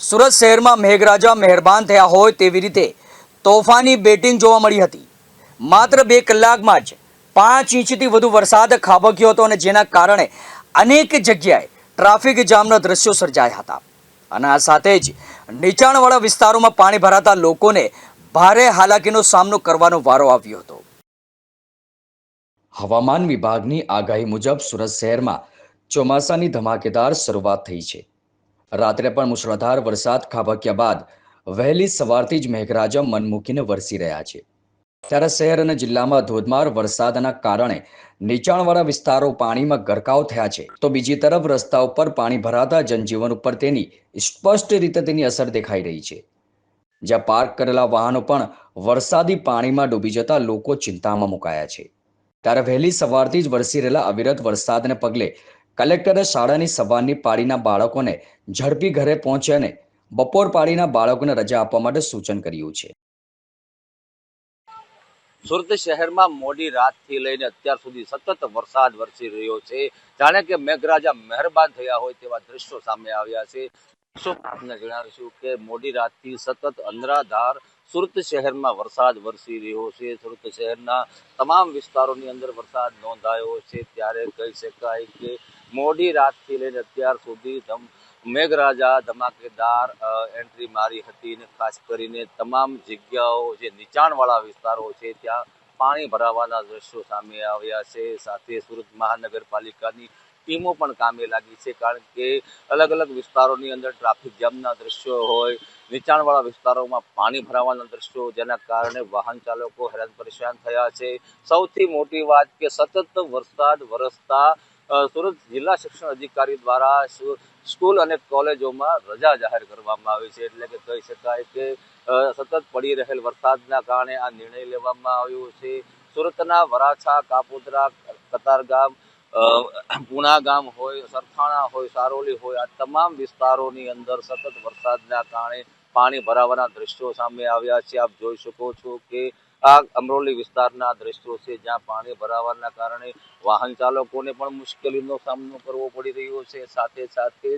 સુરત શહેરમાં મેઘરાજા મહેરબાન થયા હોય તેવી રીતે તોફાની બેટિંગ જોવા મળી હતી. માત્ર બે કલાકમાં જ પાંચ ઇંચથી વધુ વરસાદ ખાબક્યો હતો અને જેના કારણે અનેક જગ્યાએ ટ્રાફિક જામના દ્રશ્યો સર્જાયા હતા. અને આ સાથે જ નીચાણવાળા વિસ્તારોમાં પાણી ભરાતા લોકોને ભારે હાલાકીનો સામનો કરવાનો વારો આવ્યો હતો. હવામાન વિભાગની આગાહી મુજબ સુરત શહેરમાં ચોમાસાની ધમાકેદાર શરૂઆત થઈ છે. રાત્રે પણ મુશળધાર વરસાદ, ખાબક્યા બાદ વહેલી સવારથી જ મેઘરાજા મન મૂકીને વરસી રહ્યા છે. ત્યારે શહેર અને જિલ્લામાં ધોધમાર વરસાદના કારણે નીચાણવાળા વિસ્તારો પાણીમાં ગરકાવ થયા છે. તો બીજી તરફ રસ્તા ઉપર પાણી ભરાતા જનજીવન ઉપર તેની સ્પષ્ટ રીતે તેની અસર દેખાઈ રહી છે. જ્યાં પાર્ક કરેલા વાહનો પણ વરસાદી પાણીમાં ડૂબી જતા લોકો ચિંતામાં મુકાયા છે. ત્યારે વહેલી સવારથી જ વરસી રહેલા અવિરત વરસાદને પગલે કલેક્ટરે શાળાની સવારની પાળીના બાળકોને ઝડપી ઘરે પહોંચે અને બપોર પાળીના બાળકોને રજા આપવા માટે સૂચન કર્યું છે. સુરત શહેરમાં મોડી રાતથી લઈને અત્યાર સુધી સતત વરસાદ વરસી રહ્યો છે. જાણે કે મેઘરાજા મહેરબાન થયા હોય તેવા દ્રશ્યો સામે આવ્યા છે. આપને જણાવીશું કે મોડી રાતથી સતત અંધરાધાર સુરત શહેરમાં વરસાદ વરસી રહ્યો છે. સુરત શહેરના તમામ વિસ્તારોની અંદર વરસાદ નોંધાયો છે. ત્યારે કહી શકાય કે મોડી રાતથી લઈને અત્યાર સુધી મેઘરાજા, ધમાકેદાર એન્ટ્રી મારી હતી ને ખાસ કરીને તમામ જગ્યાઓ જે નીચાણવાળા વિસ્તારો છે, ત્યાં પાણી ભરાવાના દ્રશ્યો સામે આવ્યા છે. સાથે સુરત મહાનગરપાલિકાની ટીમો પણ કામે લાગી છે, કારણ કે અલગ અલગ વિસ્તારોની અંદર ટ્રાફિક જામના દ્રશ્યો હોય, નીચાણવાળા વિસ્તારોમાં પાણી ભરાવાના દ્રશ્યો જેના કારણે વાહન ચાલકો હેરાન પરેશાન થયા છે. સૌથી મોટી વાત કે સતત વરસાદ વરસતા સુરત જિલ્લા શિક્ષણ અધિકારી દ્વારા સ્કૂલ અને કોલેજોમાં રજા જાહેર કરવામાં આવી છે. એટલે કે કહી શકાય કે સતત પડી રહેલ વરસાદના કારણે આ નિર્ણય લેવામાં આવ્યો છે. સુરતના વરાછા, કાપોદરા કતારગામ પૂણા ગામ હોય, સરથાણા હોય, સારોલી હોય, આ તમામ વિસ્તારોની અંદર સતત વરસાદના કારણે પાણી ભરાવાના દ્રશ્યો સામે આવ્યા છે. આપ જોઈ શકો છો કે આ અમરોલી વિસ્તારના દ્રશ્યો છે, જ્યાં પાણી ભરાવાના કારણે વાહન ચાલકોને પણ મુશ્કેલીનો સામનો કરવો પડી રહ્યો છે. સાથે સાથે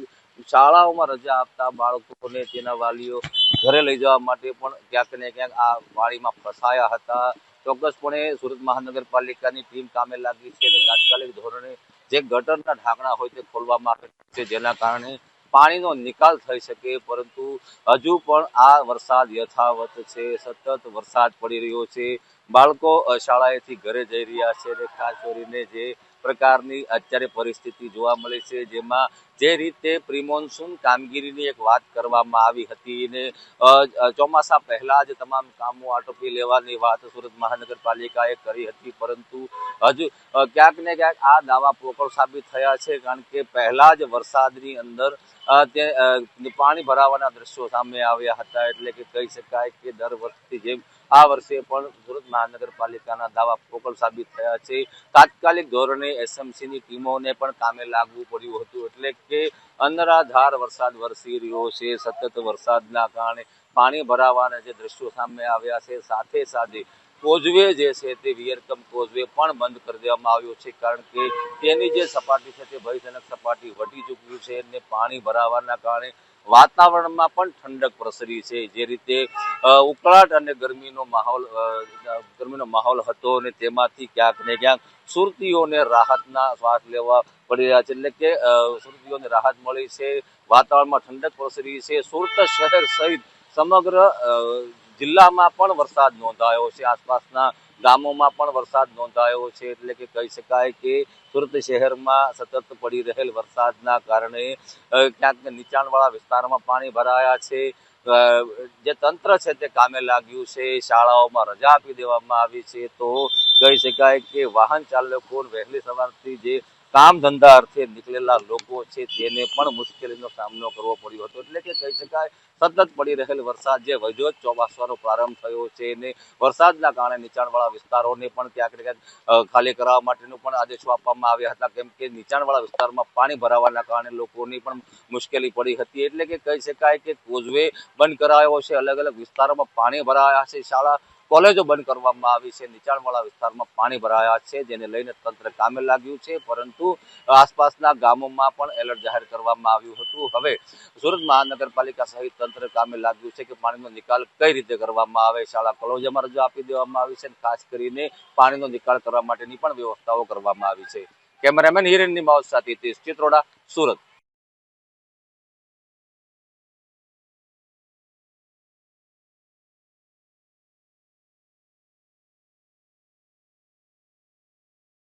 શાળાઓમાં રજા આપતા બાળકોને તેના વાલીઓ ઘરે લઈ જવા માટે પણ ક્યાંક ને ક્યાંક આ વાડીમાં ફસાયા હતા. ચોક્કસપણે સુરત મહાનગરપાલિકાની ટીમ કામે લાગી છે અને તાત્કાલિક ધોરણે જે ગટરના ઢાંકણા હોય તે ખોલવામાં આવે છે, જેના કારણે પાણીનો નિકાલ થઈ શકે, પરંતુ હજુ પણ આ વરસાદ યથાવત છે. સતત વરસાદ પડી રહ્યો છે. બાળકો શાળાએથી ઘરે જઈ રહ્યા છે ખાસ કરીને જે પ્રકારની અત્યારે પરિસ્થિતિ જોવા મળે છે, જેમાં જે રીતે પ્રિમોન્સૂન કામગીરીની એક વાત કરવામાં આવી હતી ને ચોમાસા પહેલાં જ તમામ કામો આટોપી લેવાની વાત સુરત મહાનગરપાલિકાએ કરી હતી, પરંતુ હજુ ક્યાંક ને ક્યાંક આ દાવા પોકળ સાબિત થયા છે, કારણ કે પહેલાં જ વરસાદની અંદર તે પાણી ભરાવાના દ્રશ્યો સામે આવ્યા હતા, એટલે કે કહી શકાય કે દર વર્ષથી જેમ આ વર્ષે પણ સુરત મહાનગરપાલિકાના દાવા પોકળ સાબિત થયા છે. તાત્કાલિક ધોરણે એસએમસીની ટીમોને પણ કામે લાગવું પડ્યું હતું. એટલે કે અનરાધાર વરસાદ વરસી રહ્યો છે. સતત વરસાદના કારણે પાણી ભરાવાના જે દ્રશ્યો સામે આવ્યા છે, સાથે સાથે કોઝવે જે છે તે વિયરકમ કોઝવે પણ બંધ કરી દેવામાં આવ્યો છે, કારણ કે તેની જે સપાટી છે તે ભયજનક સપાટી વટી ચૂક્યું છે અને પાણી ભરાવાના કારણે વાતાવરણમાં પણ ઠંડક પ્રસરી છે. જે રીતે ઉકળાટ અને ગરમીનો માહોલ ગરમીનો માહોલ હતો અને તેમાંથી ક્યાંક ને ક્યાંક સુરતીઓને રાહતના શ્વાસ લેવા પડી રહ્યા છે. એટલે કે સુરતીઓને રાહત મળી છે, વાતાવરણમાં ઠંડક પ્રસરી છે. સુરત શહેર સહિત સમગ્ર જિલ્લામાં પણ વરસાદ નોંધાયો છે. આસપાસના ગામોમાં પણ વરસાદ નોંધાયો છે. એટલે કે કહી શકાય કે સુરત શહેરમાં સતત પડી રહેલ વરસાદના કારણે ક્યાંક નીચાણવાળા વિસ્તારમાં પાણી ભરાયા છે. જે તંત્ર છે તે કામે લાગ્યું છે. શાળાઓમાં રજા આપી દેવામાં આવી છે. તો કહી શકાય કે વાહન ચાલકો વહેલી સવારથી જે કામ ધંધા અર્થે નીકળેલા લોકો છે તેને પણ મુશ્કેલીનો સામનો કરવો પડ્યો હતો. એટલે કે કહી શકાય, સતત પડી રહેલ વરસાદ જે વધ્યો ચોમાસાનો પ્રારંભ થયો છે અને વરસાદના કારણે નીચાણવાળા વિસ્તારોને પણ ક્યાંક ને ક્યાંક ખાલી કરાવવા માટેનું પણ આદેશો આપવામાં આવ્યા હતા. કેમ કે નીચાણવાળા વિસ્તારમાં પાણી ભરાવાના કારણે લોકોની પણ મુશ્કેલી પડી હતી. એટલે કે કહી શકાય કે કોઝવે બંધ કરાયો છે. અલગ અલગ વિસ્તારોમાં પાણી ભરાયા છે. શાળા કોલેજો બંધ કરવામાં આવી છે. નીચાણવાળા વિસ્તારમાં પાણી ભરાયા છે, જેને લઈને તંત્ર કામે લાગ્યું છે, પરંતુ આસપાસના ગામોમાં પણ એલર્ટ જાહેર કરવામાં આવ્યું હતું. હવે સુરત મહાનગરપાલિકા સહિત તંત્ર કામે લાગ્યું છે કે પાણીનો નિકાલ કઈ રીતે કરવામાં આવે? શાળા કોલેજોમાં રજા આપી દેવામાં આવી છે ખાસ કરીને પાણીનો નિકાલ કરવા માટેની પણ વ્યવસ્થાઓ કરવામાં આવી છે. કેમેરામેન હિરેનની માવત સાથે હિતેશ ચિત્રોડા, સુરત.